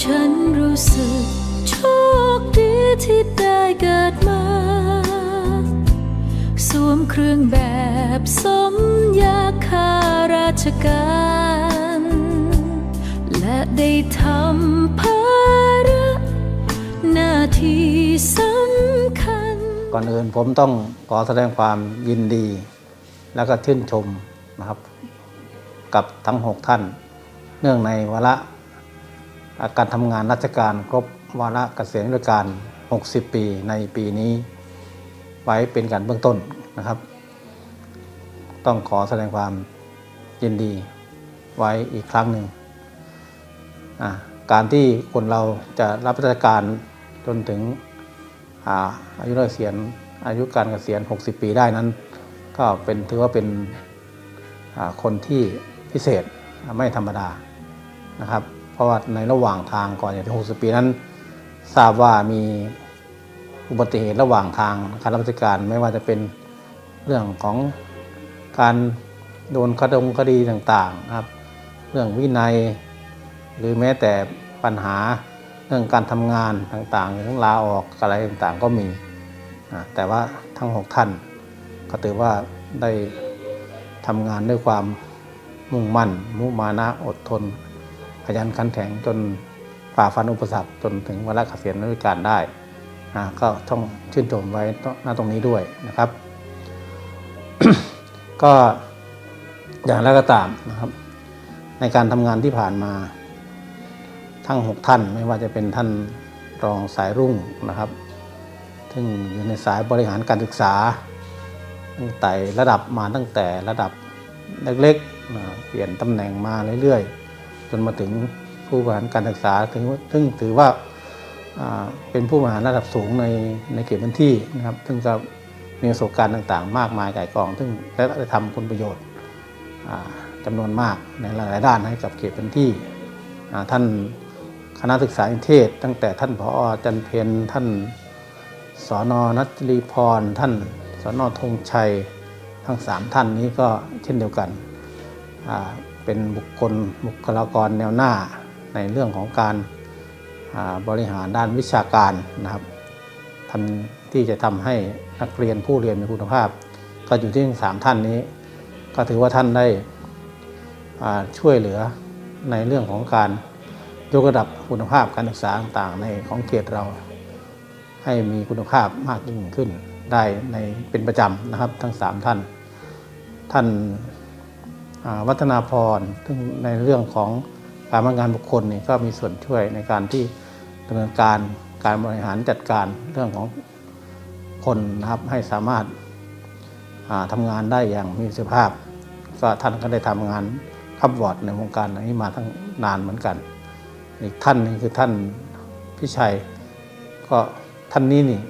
ฉันรู้สึกโชคดีที่ได้เกิดมา สวมเครื่องแบบสมยาข้าราชการ และได้ทำภาระหน้าที่สำคัญ ก่อนอื่นผมต้องขอแสดงความยินดี แล้วก็ชื่นชมนะครับ กับทั้ง 6 ท่าน เนื่องในวาระ การทำงานราชการครบวาระเกษียณราชการ 60 ปีในปีนี้ไว้เป็นการเบื้องต้นนะครับ ต้องขอแสดงความยินดีไว้อีกครั้งหนึ่ง การที่คนเราจะรับราชการจนถึงอาอายุเกษียณอายุการเกษียณ 60 ปีได้นั้น ก็เป็นถือว่าเป็นคนที่พิเศษไม่ธรรมดานะครับ ราะว่าในระหว่างทางก่อนจะถึงที่60 ปีนั้น ทราบว่ามีอุบัติเหตุระหว่างทางการรับราชการไม่ว่าจะเป็นเรื่องของการโดนคดงคดีต่างๆครับ เรื่องวินัย หรือแม้แต่ปัญหาเรื่องการทำงานต่างๆอย่างลาออกอะไรต่างๆก็มี แต่ว่าทั้งหกท่านก็ถือว่าได้ทำงานด้วยความมุ่งมั่น มุมานะอดทน ขยันขันแข็งจนฝ่าฟันอุปสรรคจนถึงวาระเกษียณราชการได้ก็ต้องชื่นชมไว้ณตรงนี้ด้วยนะครับ ก็อย่างไรก็ตามนะครับ ในการทำงานที่ผ่านมาทั้ง 6 ท่านไม่ว่าจะเป็นท่านรองสายรุ่งนะครับ ซึ่งอยู่ในสายบริหารการศึกษา ตั้งแต่ระดับมาตั้งแต่ระดับเล็กๆเปลี่ยนตำแหน่งมาเรื่อยๆ จนมาถึงผู้บริหารการศึกษาถึงซึ่งถือว่าเป็นผู้บริหารระดับสูงในในเขตพื้นที่นะครับ ซึ่งก็มีประสบการณ์ต่างๆ มากมายไก่ายกอง ซึ่งและได้ทำคุณประโยชน์อ่าจำนวนมากในหลาย ๆ ด้านให้กับเขตพื้นที่ท่านคณะศึกษาอินเทศ ตั้งแต่ท่านผอจันเพนท่านสอนอนัทรีพร ท่านสอนอธงชัยทั้งสามท่านนี้ก็เช่นเดียวกันอ่า เป็นบุคคลบุคลากรแนวหน้าในเรื่องของการบริหารด้านวิชาการนะครับทำที่จะทำให้นักเรียนผู้เรียนมีคุณภาพ ก็อยู่ที่สามท่านนี้ ก็ถือว่าท่านได้ช่วยเหลือในเรื่องของการยกระดับคุณภาพการศึกษาต่างๆในของเขตเรา ให้มีคุณภาพมากยิ่งขึ้นได้ในเป็นประจำนะครับทั้ง 3 ท่าน ท่าน วัฒนาพรซึ่งในเรื่องของการบริงานบุคคลนี่ก็มีส่วนช่วยในการที่ดำเนินการการบริหารจัดการเรื่องของคนนะครับให้สามารถาทำงานได้อย่างมีประสิทธิภาพ ก็ท่านก็ได้ทำงานขับวอร์ดในวงการนี้มาทั้งนานเหมือนกัน อีกท่านนึงคือท่านพิชัย ก็ท่านนี้นี่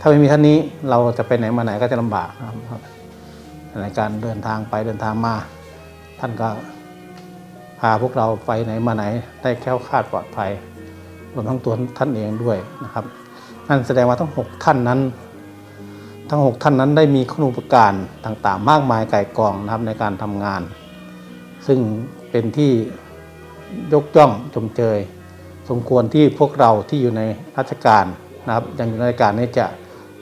ถ้าไม่มีท่านนี้เราจะไปไหนมาไหนก็จะลำบากนะครับ ในการเดินทางไปเดินทางมา ท่านก็พาพวกเราไปไหนมาไหนได้แคล้วคาดปลอดภัยรวมทั้งตัวท่านเองด้วยนะครับนั่นแสดงว่าทั้งหกท่านนั้น ทั้งหกท่านนั้นได้มีคุณูปการต่างๆ มากมายไก่กองนะครับในการทำงาน ซึ่งเป็นที่ยกย่องชมเชยสมควรที่พวกเราที่อยู่ในราชการนะครับยังอยู่ในราชการนี้จะ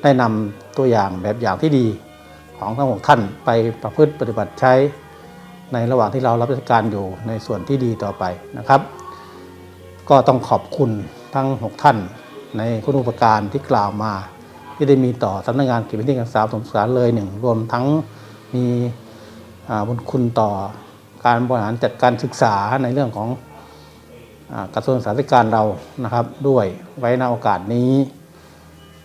ได้นำตัวอย่างแบบอย่างที่ดี ของทั้งหกท่านไปประพฤติปฏิบัติใช้ในระหว่างที่เรารับราชการอยู่ในส่วนที่ดีต่อไปนะครับ ก็ต้องขอบคุณทั้ง 6 ท่านในคุณูปการที่กล่าวมา ที่ได้มีต่อสำนักงานเก็บพื้นที่การศึกษาสงขลาเลยหนึ่งรวมทั้งมีบุญคุณต่อการบริหารจัดการศึกษาในเรื่องของอกระทรวงศึกษาธิการเรานะครับ ด้วยไว้ในโอกาสนี้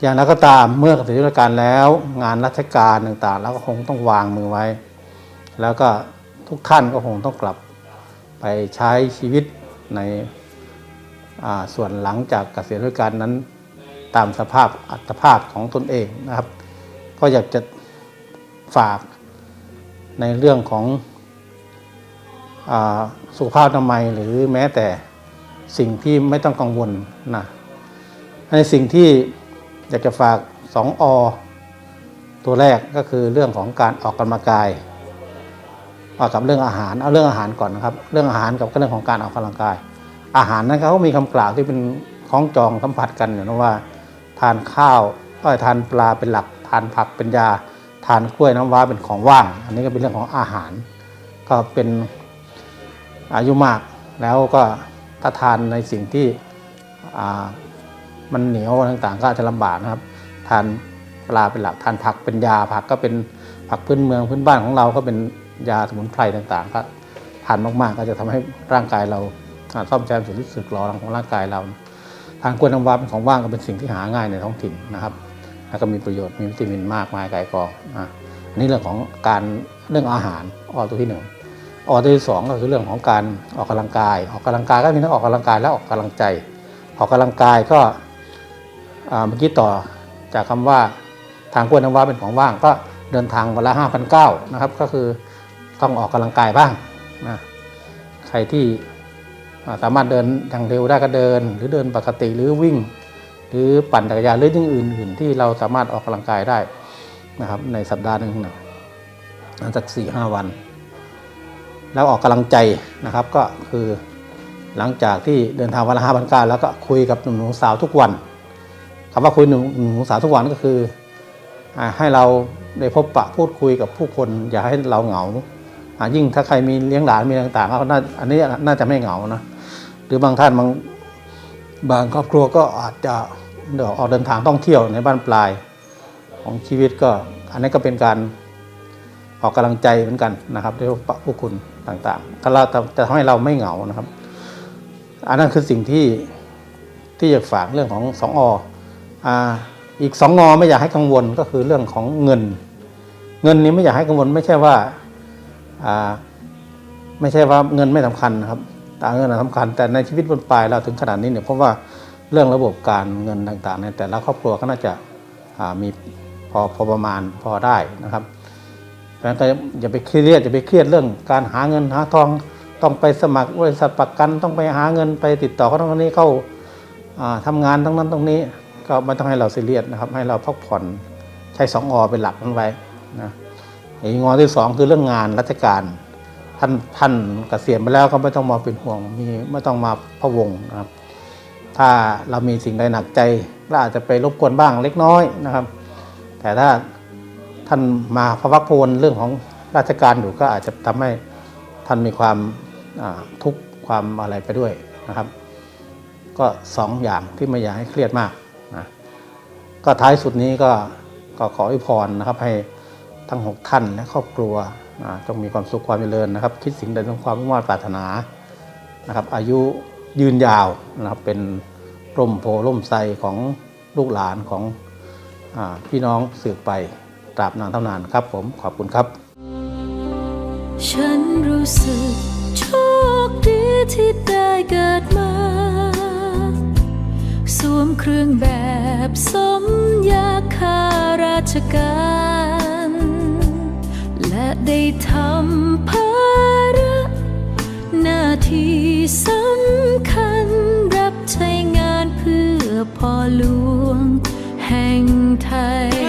อย่างไรก็ตามเมื่อเกษียณราชการแล้ว งานราชการต่างๆ แล้วก็คงต้องวางมือไว้ แล้วก็ทุกท่านก็คงต้องกลับไปใช้ชีวิตในส่วนหลังจากเกษียณราชการนั้น ตามสภาพอัตภาพของตนเองนะครับ ก็อยากจะฝากในเรื่องของอสุขภาพอนามัยหรือแม้แต่สิ่งที่ไม่ต้องกังวลนะในสิ่งที่ อยากจะฝากสออตัวแรกก็คือเรื่องของการออกกำลังกายเอากับเรื่องอาหารเอาเรื่องอาหารก่อนนะครับ เรื่องอาหารกับเรื่องของการออกกำลังกาย อาหารนั้นเขามีคำกล่าวที่เป็นคล้องจองสัมผัสกันอยู่นะว่า ทานข้าวก็ทานปลาเป็นหลัก ทานผักเป็นยา ทานกล้วยน้ำว้าเป็นของว่าง อันนี้ก็เป็นเรื่องของอาหาร ก็เป็นอายุมากแล้วก็ถ้าทานในสิ่งที่ มันเหนียวต่างๆก็อาจจะลำบากนะครับ ทานปลาเป็นหลักทานผักเป็นยาผักก็เป็นผักพื้นเมืองพื้นบ้านของเราก็เป็นยาสมุนไพรต่างๆก็ทานมากๆ ก็จะทำให้ร่างกายเราซ่อมแซมส่วนที่สึกหรอของร่างกายเราทานกล้วยน้ำว้าเป็นของว่างก็เป็นสิ่งที่หาง่ายในท้องถิ่นนะครับ แล้วก็มีประโยชน์มีวิตามินมากมายไกลกองอะอันนี้เรื่องของการเรื่องอาหารออตัวที่หนึ่งออตัวที่สองก็คือเรื่องของการออกกำลังกาย ออกกำลังกายก็มีทั้งออกกำลังกายและออกกำลังใจ ออกกำลังกายก็ เมื่อกี้ต่อจากคำว่าทางกล้วยน้ำว้าเป็นของว่างก็เดินทางวันละห้าพันเก้านะครับ ก็คือต้องออกกำลังกายบ้างนะใครที่สามารถเดินอย่างเร็วได้ก็เดิน หรือเดินปกติหรือวิ่ง หรือปั่นจักรยานหรืออย่างอื่น ๆ ที่เราสามารถออกกำลังกายได้นะครับในสัปดาห์หนึ่งนะหลังจากสี่ห้าวัน แล้วออกกำลังใจนะครับก็คือหลังจากที่เดินทางวันละห้าพันก้าแล้วก็คุยกับหนุ่มสาวทุกวัน คำว่าคุยหนุ่มหนุ่มสาวทุกวันก็คือให้เราได้พบปะพูดคุยกับผู้คน อย่าให้เราเหงาอ่ายิ่งถ้าใครมีเลี้ยงหลานมีต่างๆก็น่าอันนี้น่าจะไม่เหงานะหรือบางท่านบางบางครอบครัวก็อาจจะเดี๋ยวออกเดินทางท่องเที่ยวในบ้านปลายของชีวิตก็ อันนี้ก็เป็นการออกกำลังใจเหมือนกันนะครับด้วยปะผู้คุณต่างๆก็เราจะทำให้เราไม่เหงานะครับ อันนั้นคือสิ่งที่ที่อยากฝากเรื่องของสองอ อีกสองงอไม่อยากให้กังวลก็คือเรื่องของเงิน เงินนี้ไม่อยากให้กังวลไม่ใช่ว่าไม่ใช่ว่าเงินไม่สำคัญนะครับแต่เงินนะสำคัญ แต่ในชีวิตบนปลายเราถึงขนาดนี้เนี่ยเพราะว่าเรื่องระบบการเงินต่างๆในแต่ละครอบครัวก็น่าจะามีพอพอประมาณพอได้นะครับเพราะฉะนั้นก็อย่าไปเครียดอย่าไปเครียดเรื่องการหาเงินหาทองต้องไปสมัครบริษัทประกันต้องไปหาเงินไปติดต่อเขาตรงนี้เข้าาทำงานตรงนั้นตรงนี้ ก็ไม่ต้องให้เราซีเรียสนะครับ ให้เราพักผ่อนใช้สองอเป็นหลักนั้นไว้นะอีกงอที่สองคือเรื่องงานราชการท่านท่านเกษียณไปแล้วก็ไม่ต้องมาเป็นห่วงมีไม่ต้องมาพะวงนะครับ ถ้าเรามีสิ่งใดหนักใจก็อาจจะไปรบกวนบ้างเล็กน้อยนะครับ แต่ถ้าท่านมาพะวักพวนเรื่องของราชการอยู่ก็อาจจะทำให้ท่านมีความทุกข์ความอะไรไปด้วยนะครับ ก็สองอย่างที่ไม่อยากให้เครียดมาก ก็ท้ายสุดนี้ก็ก็ขออวยพรนะครับ ให้ทั้ง 6 ท่านและครอบครัวอ่าจงมีความสุขความเจริญนะครับ คิดสิ่งใดต้องความมุ่งมั่นปรารถนานะครับ อายุยืนยาวนะครับเป็นร่มโพร่มไทรของลูกหลานของอพี่น้องสืบไปตราบนานเท่านานครับ ผมขอบคุณครับ ฉันรู้สึกโชคดีที่ได้เกิดมา สวมเครื่องแบบสมยาคาราชการ และได้ทำภาระหน้าที่สำคัญรับใช้งานเพื่อพ่อหลวงแห่งไทย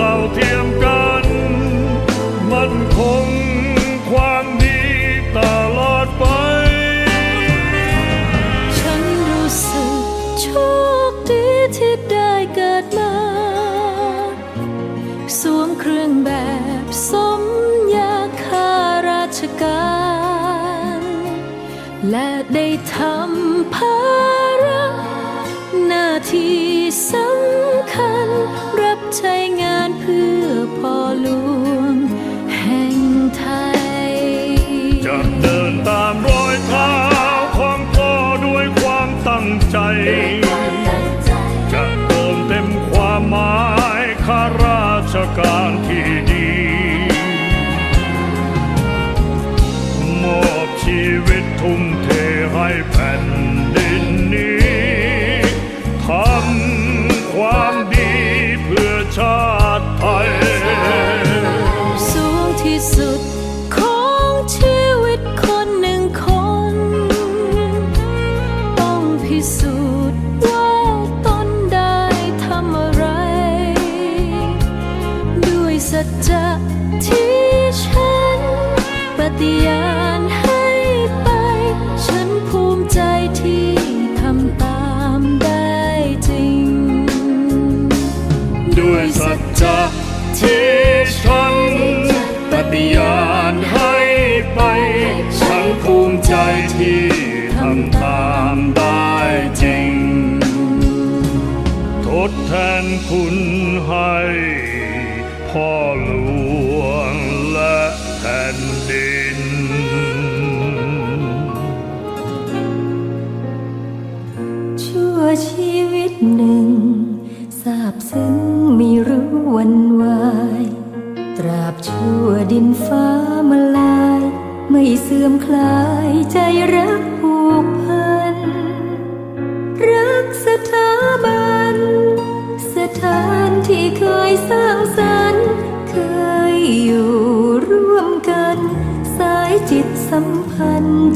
todo tiempo. คุณให้พ่อหลวงและแผ่นดิน ชั่วชีวิตหนึ่งสาบซึ้งไม่รู้วันวาย ตราบชั่วดินฟ้ามาลาย ไม่เสื่อมคลายใจรัก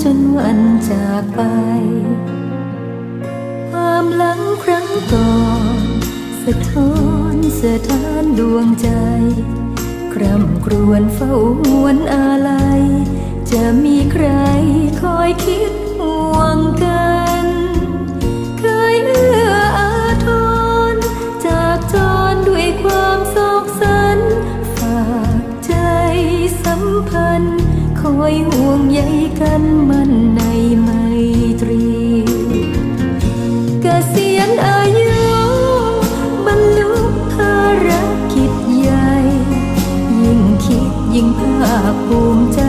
จนวันจากไป ความหลังครั้งก่อนสะท้อนสะท้านดวงใจ คร่ำครวญเฝ้าหวนอะไรจะมีใครคอยคิดห่วงกัน เคยเอื้ออาทรจากจรด้วยความโศกสัน ฝากใจสัมพันธ์ ไว้ห่วงใยกันมันในไมตรีกเกษียณอายุบรรลุภารกิจใหญ่ ยิ่งคิดยิ่งภาคภูมิใจ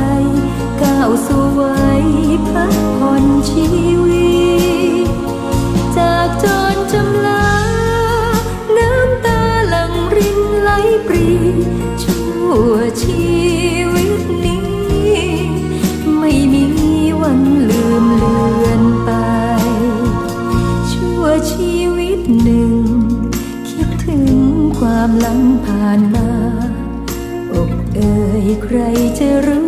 ก้าวสู่ไว้พักผ่อนชี ใครจะรู้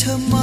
เธอหม